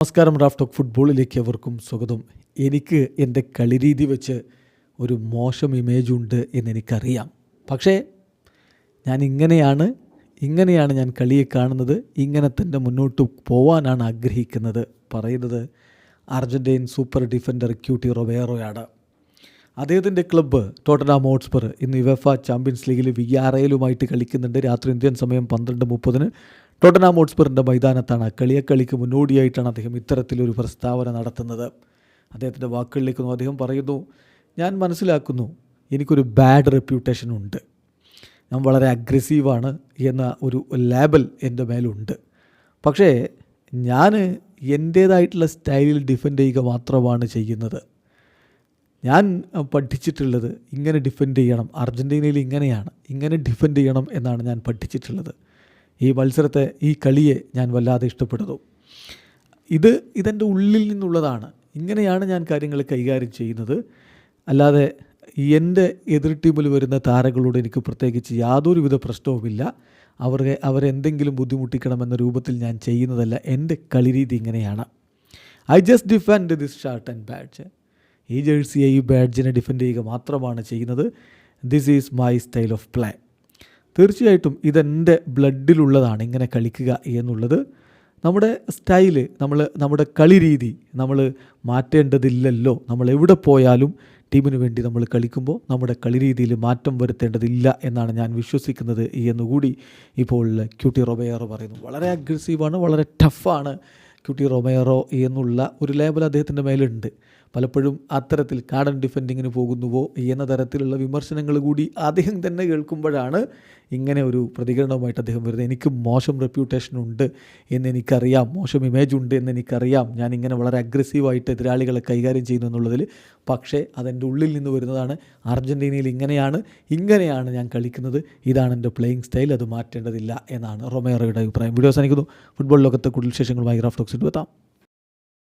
നമസ്കാരം Raf talk ഫുട്ബോളിലേക്ക് അവർക്കും സ്വാഗതം. എനിക്ക് എന്റെ കളിരീതി വെച്ച് ഒരു മോശം ഇമേജ് ഉണ്ട് എന്നെനിക്കറിയാം പക്ഷേ ഞാൻ ഇങ്ങനെയാണ് ഇങ്ങനെയാണ് ഞാൻ കളിയെ കാണുന്നത് ഇങ്ങനെ തന്നെ മുന്നോട്ട് പോവാനാണ് ആഗ്രഹിക്കുന്നത് പറയുന്നത് അർജന്റീൻ സൂപ്പർ ഡിഫൻഡർ ക്യൂട്ടി റൊബേറോയാണ്. അദ്ദേഹത്തിന്റെ ക്ലബ്ബ് ടോട്ടനാം ഹോട്ട്സ്പർ ഇന്ന് യുവഫ ചാമ്പ്യൻസ് ലീഗിൽ വി ആർ എയിലുമായിട്ട് കളിക്കുന്നുണ്ട്. രാത്രി ഇന്ത്യൻ സമയം പന്ത്രണ്ട് മുപ്പതിന് ടോട്ടനാം ഹോട്ട്സ്പറിന്റെ മൈതാനത്താണ് കളിയക്കളിക്ക് മുന്നോടിയായിട്ടാണ് അദ്ദേഹം ഇത്തരത്തിലൊരു പ്രസ്താവന നടത്തുന്നത്. അദ്ദേഹത്തിന്റെ വാക്കുകളിലേക്ക് അദ്ദേഹം പറയുന്നു ഞാൻ മനസ്സിലാക്കുന്നു എനിക്കൊരു ബാഡ് റെപ്യൂട്ടേഷൻ ഉണ്ട്. ഞാൻ വളരെ അഗ്രസീവാണ് എന്ന ഒരു ലേബൽ എന്റെ മേലുണ്ട്. പക്ഷേ ഞാൻ എന്റേതായിട്ടുള്ള സ്റ്റൈലിൽ ഡിഫെൻഡ് ചെയ്യുക മാത്രമാണ് ചെയ്യുന്നത്. ഞാൻ പഠിച്ചിട്ടുള്ളത് ഇങ്ങനെ ഡിഫെൻഡ് ചെയ്യണം. അർജന്റീനയിൽ ഇങ്ങനെയാണ്. ഇങ്ങനെ ഡിഫെൻഡ് ചെയ്യണം എന്നാണ് ഞാൻ പഠിച്ചിട്ടുള്ളത്. ഈ മത്സരത്തെ ഈ കളിയെ ഞാൻ വല്ലാതെ ഇഷ്ടപ്പെടുന്നു ഇത് ഇതെന്റെ ഉള്ളിൽ നിന്നുള്ളതാണ്. ഇങ്ങനെയാണ് ഞാൻ കാര്യങ്ങൾ കൈകാര്യം ചെയ്യുന്നത്. അല്ലാതെ എന്റെ എതിർ ടീമിൽ വരുന്ന താരങ്ങളോട് എനിക്ക് പ്രത്യേകിച്ച് യാതൊരുവിധ പ്രശ്നവുമില്ല. അവരെ അവരെന്തെങ്കിലും ബുദ്ധിമുട്ടിക്കണമെന്ന രൂപത്തിൽ ഞാൻ ചെയ്യുന്നതല്ല. എന്റെ കളിരീതി ഇങ്ങനെയാണ്. I just defend this shirt and badge. ഈ ജേഴ്സിയെ ഈ ബാഡ്ജിനെ ഡിഫെൻഡ് ചെയ്യുക മാത്രമാണ് ചെയ്യുന്നത്. This is my style of play തീർച്ചയായിട്ടും ഇതെന്റെ ബ്ലഡിലുള്ളതാണ് ഇങ്ങനെ കളിക്കുക എന്നുള്ളത്. നമ്മുടെ സ്റ്റൈൽ നമ്മൾ നമ്മുടെ കളി രീതി നമ്മൾ മാറ്റേണ്ടതില്ലല്ലോ. നമ്മൾ എവിടെ പോയാലും ടീമിന് വേണ്ടി നമ്മൾ കളിക്കുമ്പോൾ നമ്മുടെ കളി രീതിയിൽ മാറ്റം വരുത്തേണ്ടതില്ല എന്നാണ് ഞാൻ വിശ്വസിക്കുന്നത് എന്നുകൂടി ഇപ്പോൾ ക്യൂട്ടി റൊബേറോ പറയുന്നു. വളരെ അഗ്രസീവാണ് വളരെ ടഫാണ് ക്യൂട്ടി റൊമേറോ എന്നുള്ള ഒരു ലേബൽ അദ്ദേഹത്തിന്റെ മേലുണ്ട്. പലപ്പോഴും അത്തരത്തിൽ കാടൻ ഡിഫെൻഡിങ്ങിന് പോകുന്നുവോ എന്ന തരത്തിലുള്ള വിമർശനങ്ങൾ കൂടി അദ്ദേഹം തന്നെ കേൾക്കുമ്പോഴാണ് ഇങ്ങനെ ഒരു പ്രതികരണവുമായിട്ട് അദ്ദേഹം വരുന്നത്. എനിക്ക് മോശം റെപ്യൂട്ടേഷൻ ഉണ്ട് എന്ന് എനിക്കറിയാം മോശം ഇമേജ് ഉണ്ട് എന്ന് എനിക്കറിയാം. ഞാൻ ഇങ്ങനെ വളരെ അഗ്രസീവായിട്ട് എതിരാളികളെ കൈകാര്യം ചെയ്യുന്നു എന്നുള്ളതിൽ പക്ഷേ അതെന്റെ ഉള്ളിൽ നിന്ന് വരുന്നതാണ്. അർജന്റീനയിൽ ഇങ്ങനെയാണ് ഇങ്ങനെയാണ് ഞാൻ കളിക്കുന്നത്. ഇതാണ് എന്റെ പ്ലേയിങ് സ്റ്റൈൽ അത് മാറ്റേണ്ടതില്ല എന്നാണ് റൊമേറോയുടെ അഭിപ്രായം. വീഡിയോ അവസാനിക്കുന്നു. ഫുട്ബോൾ ലോകത്തെ കൂടുതൽ വിശേഷങ്ങളുമായി ഗ്രാഫ് ടോക്സിൽ എത്താം.